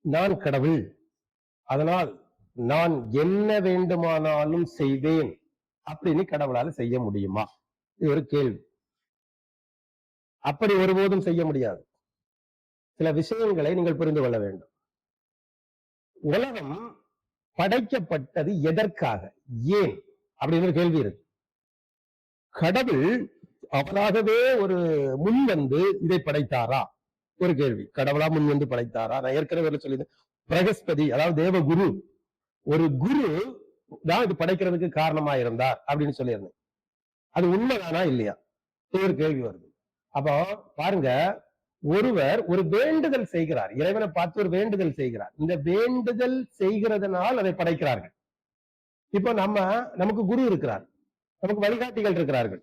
நான் கடவுள். அதனால் நான் என்ன வேண்டுமானாலும் செய்வேன் அப்படின்னு கடவுளால செய்ய முடியுமா? இது ஒரு கேள்வி. அப்படி ஒருபோதும் செய்ய முடியாது. சில விஷயங்களை நீங்கள் புரிந்து கொள்ள வேண்டும். உலகம் படைக்கப்பட்டது எதற்காக? ஏன்? அப்படின்னு ஒரு கேள்வி இருக்கு. கடவுள் அவராகவே ஒரு முன் வந்து இதை படைத்தாரா? ஒரு கேள்வி. கடவுளா முன் வந்து படைத்தாரா? நான் ஏற்கனவே சொல்லியிருந்தேன். பிரகஸ்பதி அதாவது தேவ குரு ஒரு குரு தான் இது படைக்கிறதுக்கு காரணமா இருந்தார் அப்படின்னு சொல்லியிருந்தேன். அது உண்மைதானா இல்லையா? ஒரு கேள்வி வருது. அப்போ பாருங்க ஒருவர் ஒரு வேண்டுதல் செய்கிறார். இறைவனை பார்த்து ஒரு வேண்டுதல் செய்கிறார். இந்த வேண்டுதல் செய்கிறதுனால் அதை படைக்கிறார்கள். இப்போ நம்ம நமக்கு குரு இருக்கிறார். நமக்கு வழிகாட்டிகள் இருக்கிறார்கள்.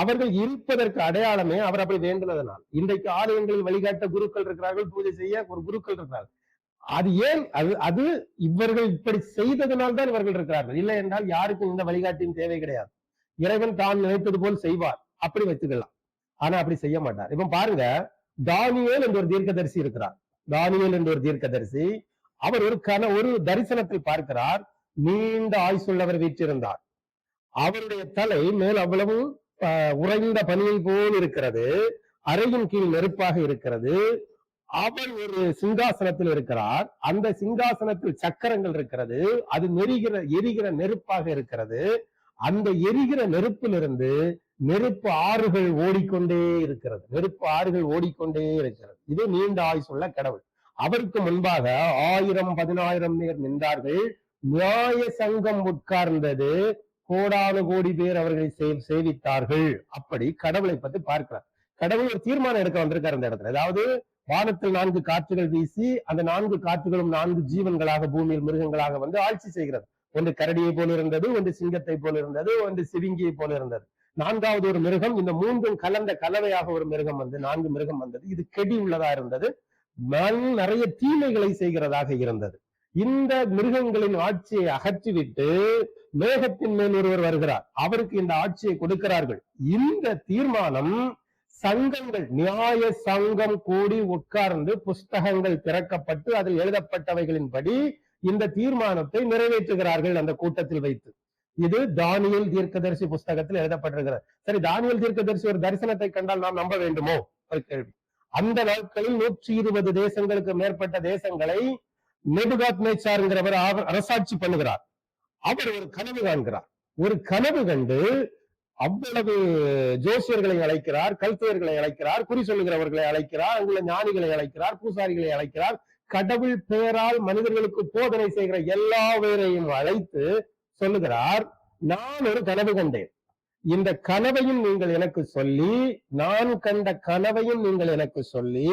அவர்கள் இருப்பதற்கு அடையாளமே அவர் அப்படி வேண்டுனதனால். இன்றைக்கு ஆலயங்களில் வழிகாட்ட குருக்கள் இருக்கிறார்கள் பூஜை செய்ய ஒரு குருக்கள் இருக்கிறார்கள். அது ஏன்? அது அது இவர்கள் இப்படி செய்ததனால் தான் இவர்கள் இருக்கிறார்கள். இல்லை என்றால் யாருக்கும் இந்த வழிகாட்டின் தேவை கிடையாது. இறைவன் தான் நினைத்தது போல் செய்வார். அப்படி வச்சுக்கலாம் ஆனா அப்படி செய்ய மாட்டார். இப்ப பாருங்க தானியேல் என்ற ஒரு தீர்க்கதரிசி இருக்கிறார். தானியல் என்ற ஒரு தீர்க்கதரிசி அவர் ஒரு கன ஒரு தரிசனத்தில் பார்க்கிறார். நீண்ட ஆயுசுள்ளவர் வீற்றிருந்தார். அவருடைய தலை மேல் அவ்வளவு உறைந்த பனியை போல் இருக்கிறது. அறையின் கீழ் நெருப்பாக இருக்கிறது. அவர் ஒரு சிங்காசனத்தில் இருக்கிறார் அந்த சிங்காசனத்தில் சக்கரங்கள் இருக்கிறது. அது நெருகிற எரிகிற நெருப்பாக இருக்கிறது. அந்த எரிகிற நெருப்பிலிருந்து நெருப்பு ஆறுகள் ஓடிக்கொண்டே இருக்கிறது. நெருப்பு ஆறுகள் ஓடிக்கொண்டே இருக்கிறது. இது நீண்ட ஆயுசுள்ள கடவுள். அவருக்கு முன்பாக ஆயிரம் பதினாயிரம் பேர் நின்றார்கள். நியாய சங்கம் உட்கார்ந்தது. கோடானு கோடி பேர் அவர்களை சேவித்தார்கள். அப்படி கடவுளை பத்தி பார்க்கிறார். கடவுள் ஒரு தீர்மானம் எடுக்க வந்திருக்காரு அந்த இடத்துல. அதாவது வானத்தில் நான்கு காற்றுகள் வீசி அந்த நான்கு காற்றுகளும் நான்கு ஜீவன்களாக பூமியில் மிருகங்களாக வந்து ஆட்சி செய்கிறது. ஒன்று கரடியை போல இருந்தது ஒன்று சிங்கத்தை போல இருந்தது ஒன்று சிவிங்கியை போல இருந்தது. நான்காவது ஒரு மிருகம் இந்த மூன்றும் கலந்த கலவையாக ஒரு மிருகம் வந்து நான்கு மிருகம் வந்தது. இது கெடி உள்ளதா இருந்தது? மண் நிறைய தீமைகளை செய்கிறதாக இருந்தது. இந்த மிருகங்களின் ஆட்சியை அகற்றிவிட்டு மேகத்தின் மேல் ஒருவர் வருகிறார். அவருக்கு இந்த ஆட்சியை கொடுக்கிறார்கள். இந்த தீர்மானம் சங்கங்கள் நியாய சங்கம் கூடி உட்கார்ந்து புஸ்தகங்கள் திறக்கப்பட்டு அதில் எழுதப்பட்டவைகளின்படி இந்த தீர்மானத்தை நிறைவேற்றுகிறார்கள் அந்த கூட்டத்தில் வைத்து. இது தானியல் தீர்க்கதரிசி புஸ்தகத்தில் எழுதப்பட்டிருக்கிறது. சரி தானியல் தீர்க்கதரிசி ஒரு தரிசனத்தை கண்டால் நாம் நம்ப வேண்டுமோ? ஒரு கேள்வி. அந்த நாட்களில் நூற்றி இருபது தேசங்களுக்கு மேற்பட்ட தேசங்களை நெபுகாத் நேச்சாருங்கிறவர் அரசாட்சி பண்ணுகிறார். அவர் ஒரு கனவு காண்கிறார். ஒரு கனவு கண்டு அவ்வளவு ஜோசியர்களை அழைக்கிறார் கல்தையர்களை அழைக்கிறார் குறி சொல்லுகிறவர்களை அழைக்கிறார் அங்குள்ள ஞானிகளை அழைக்கிறார் பூசாரிகளை அழைக்கிறார். கடவுள் பெயரால் மனிதர்களுக்கு போதனை செய்கிற எல்லா பேரையும் அழைத்து சொல்லுகிறார் நான் ஒரு கனவு கண்டேன். இந்த கனவையும் நீங்கள் எனக்கு சொல்லி நான் கண்ட கனவையும் நீங்கள் எனக்கு சொல்லி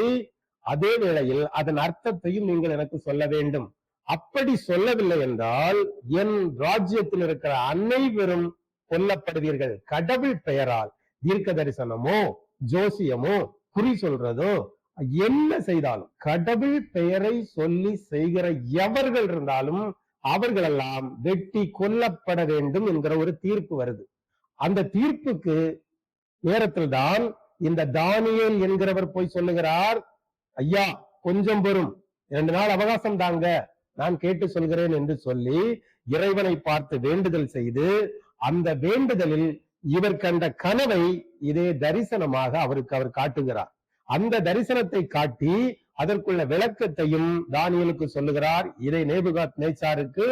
அதே வேளையில் அதன் அர்த்தத்தையும் நீங்கள் எனக்கு சொல்ல வேண்டும். அப்படி சொல்லவில்லை என்றால் என் ராஜ்யத்தில் இருக்கிற அனைவரும் கொல்லப்படுவீர்கள். கடவுள் பெயரால் தீர்க்க தரிசனமோ ஜோசியமோ குறி சொல்றதோ என்ன செய்தாலும் கடவுள் பெயரை சொல்லி செய்கிற எவர்கள் இருந்தாலும் அவர்களெல்லாம் வெட்டி கொல்லப்பட வேண்டும் என்கிற ஒரு தீர்ப்பு வருது. அந்த தீர்ப்புக்கு நேரத்தில் தான் இந்த தானியல் என்கிறவர் போய் சொல்லுகிறார் ஐயா கொஞ்சம் பெறும். இரண்டு நாள் அவகாசம் தாங்க. நான் கேட்டு சொல்கிறேன் என்று சொல்லி இறைவனை பார்த்து வேண்டுதல் செய்து அந்த வேண்டுதலில் இவர் கண்ட கனவை இதே தரிசனமாக அவருக்கு அவர் காட்டுகிறார். அந்த தரிசனத்தை காட்டி அதற்குள்ள விளக்கத்தையும் தானியலுக்கு சொல்லுகிறார். இதை நேபுகாத் நேச்சாருக்கு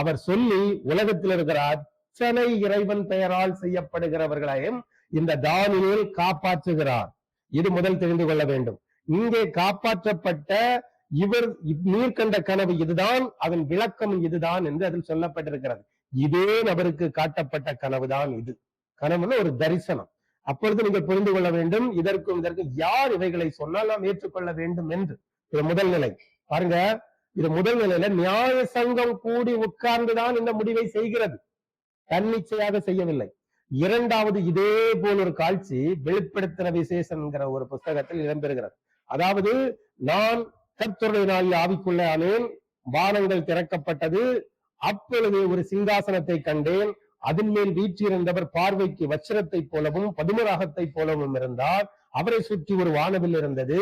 அவர் சொல்லி உலகத்தில் இருக்கிற அத்தனை இறைவன் பெயரால் செய்யப்படுகிறவர்களையும் இந்த தானியல் காப்பாற்றுகிறார். இது முதல் தெரிந்து கொள்ள வேண்டும். இங்கே காப்பாற்றப்பட்ட இவர் நீர் கண்ட கனவு இதுதான் அதன் விளக்கம் இதுதான் என்று அதில் சொல்லப்பட்டிருக்கிறது. இதே நபருக்கு காட்டப்பட்ட கனவுதான் இது. கனவுன்னு ஒரு தரிசனம். அப்பொழுது நீங்கள் புரிந்து கொள்ள வேண்டும் இதற்கும் இதற்கும் யார் இவைகளை சொன்னால் நாம் ஏற்றுக்கொள்ள வேண்டும் என்று. இது முதல் நிலை. பாருங்க இது முதல் நிலையில நியாய சங்கம் கூடி உட்கார்ந்துதான் இந்த முடிவை செய்கிறது. தன்னிச்சையாக செய்யவில்லை. இரண்டாவது இதே போல் ஒரு காட்சி வெளிப்படுத்தின விசேஷன்கிற ஒரு புஸ்தகத்தில் இடம்பெறுகிறது. அதாவது நான் கர்த்தருடைய நாளில் ஆவிக்குள்ளே ஆனேன் வானங்கள் திறக்கப்பட்டது. அப்பொழுது ஒரு சிங்காசனத்தை கண்டேன். அதன் மேல் வீற்றிருந்தவர் பார்வைக்கு வச்சிரத்தை போலவும் பதுமராகத்தை போலவும் இருந்தார். அவரை சுற்றி ஒரு வானவில் இருந்தது.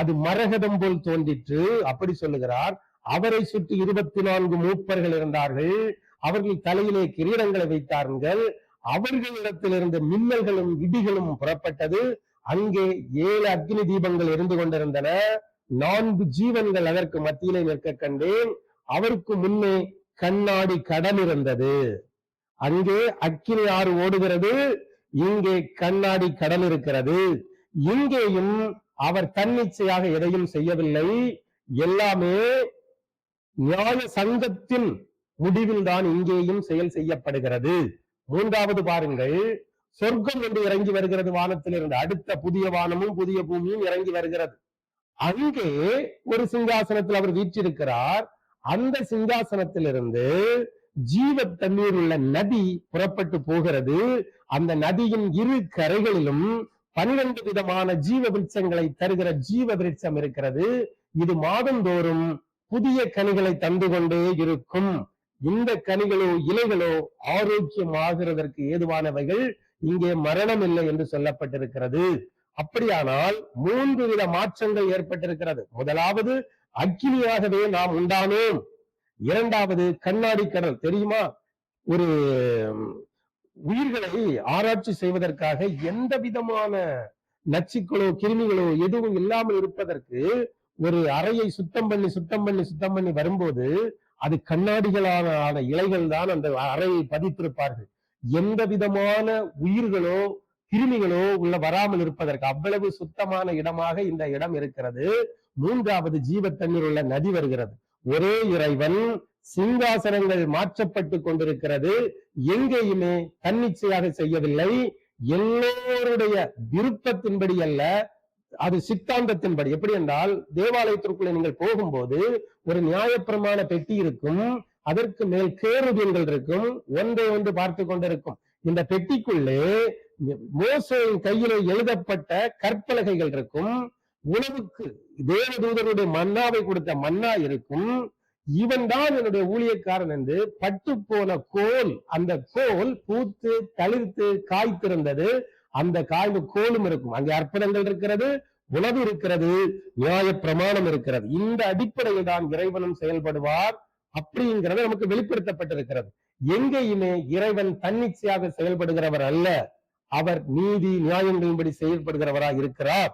அது மரகதம் போல் தோன்றிற்று. அப்படி சொல்லுகிறார் அவரை சுற்றி இருபத்தி நான்கு மூப்பர்கள் இருந்தார்கள். அவர்கள் தலையிலே கிரீடங்களை வைத்தார்கள். அவர்களிடத்திலிருந்து மின்னல்களும் இடிகளும் புறப்பட்டது. அங்கே ஏழு அக்னி தீபங்கள் இருந்து கொண்டிருந்தன. நான்கு ஜீவன்கள் அதற்கு மத்தியிலே நிற்க கண்டேன். அவருக்கு முன்னே கண்ணாடி கடல் இருந்தது. அங்கே அக்கினி ஆறு ஓடுகிறது. இங்கே கண்ணாடி கடல் இருக்கிறது. இங்கேயும் அவர் தன்னிச்சையாக எதையும் செய்யவில்லை. எல்லாமே ஞான சங்கத்தின் முடிவில் தான் இங்கேயும் செயல் செய்யப்படுகிறது. மூன்றாவது பாருங்கள். சொர்க்கம் என்று இறங்கி வருகிறது வானத்திலிருந்து. அடுத்த புதிய வானமும் புதிய பூமியும் இறங்கி வருகிறது. அங்கே ஒரு சிங்காசனத்தில் அவர் வீற்றிருக்கிறார். அந்த சிங்காசனத்திலிருந்து ஜீவ தண்ணீர் உள்ள நதி புறப்பட்டு போகிறது. அந்த நதியின் இரு கரைகளிலும் பன்னிரண்டு விதமான ஜீவ விருட்சங்களை தருகிற ஜீவ விருட்சம் இருக்கிறது. இது மாதந்தோறும் புதிய கனிகளை தந்து கொண்டே இருக்கும். இந்த கனிகளோ இலைகளோ ஆரோக்கியமாகிறதற்கு ஏதுவானவைகள் இங்கே மரணம் இல்லை என்று சொல்லப்பட்டிருக்கிறது. அப்படியானால் மூன்று வித மாற்றங்கள் ஏற்பட்டிருக்கிறது. முதலாவது அக்கினியாகவே நாம் உண்டானோம். இரண்டாவது கண்ணாடி கடல். தெரியுமா? ஒரு உயிர்களை ஆராய்ச்சி செய்வதற்காக எந்த விதமான நச்சுக்களோ கிருமிகளோ எதுவும் இல்லாமல் இருப்பதற்கு ஒரு அறையை சுத்தம் பண்ணி சுத்தம் பண்ணி சுத்தம் பண்ணி வரும்போது அது கண்ணாடிகளான ஆன இலைகள் தான் அந்த அறையை பதித்திருப்பார்கள். எந்த விதமான உயிர்களோ கிருமிகளோ உள்ள வராமல் இருப்பதற்கு அவ்வளவு சுத்தமான இடமாக இந்த இடம் இருக்கிறது. மூன்றாவது ஜீவ தண்ணீர் உள்ள நதி வருகிறது. ஒரே இறைவன் சிங்காசனங்கள் மாற்றப்பட்டு கொண்டிருக்கிறது. எங்கேயுமே தன்னிச்சையாக செய்யவில்லை. எல்லோருடைய விருப்பத்தின்படி அல்ல அது சித்தாந்தத்தின்படி. எப்படி என்றால் தேவாலயத்திற்குள்ளே நீங்கள் போகும்போது ஒரு நியாயப்பிரமான பெட்டி இருக்கும். அதற்கு மேல் கேருபியங்கள் இருக்கும். ஒன்றை ஒன்று பார்த்து கொண்டிருக்கும். இந்த பெட்டிக்குள்ளே மோசையின் கையில் எழுதப்பட்ட கற்பலகைகள் இருக்கும். உணவுக்கு தேவதூதருடைய மன்னாவை கொடுத்த மன்னா இருக்கும். இவன் தான் என்னுடைய ஊழியக்காரன் என்று பட்டு போன கோல் அந்த கோல் பூத்து தளிர்த்து காய்த்திருந்தது அந்த காய்வு கோலும் இருக்கும். அங்கே அற்புதங்கள் இருக்கிறது உணவு இருக்கிறது நியாய பிரமாணம் இருக்கிறது. இந்த அடிப்படையில் தான் இறைவனும் செயல்படுவார் அப்படிங்கிறது நமக்கு வெளிப்படுத்தப்பட்டிருக்கிறது. எங்கேயுமே இறைவன் தன்னிச்சையாக செயல்படுகிறவர் அல்ல. அவர் நீதி நியாயங்களின்படி செயல்படுகிறவராக இருக்கிறார்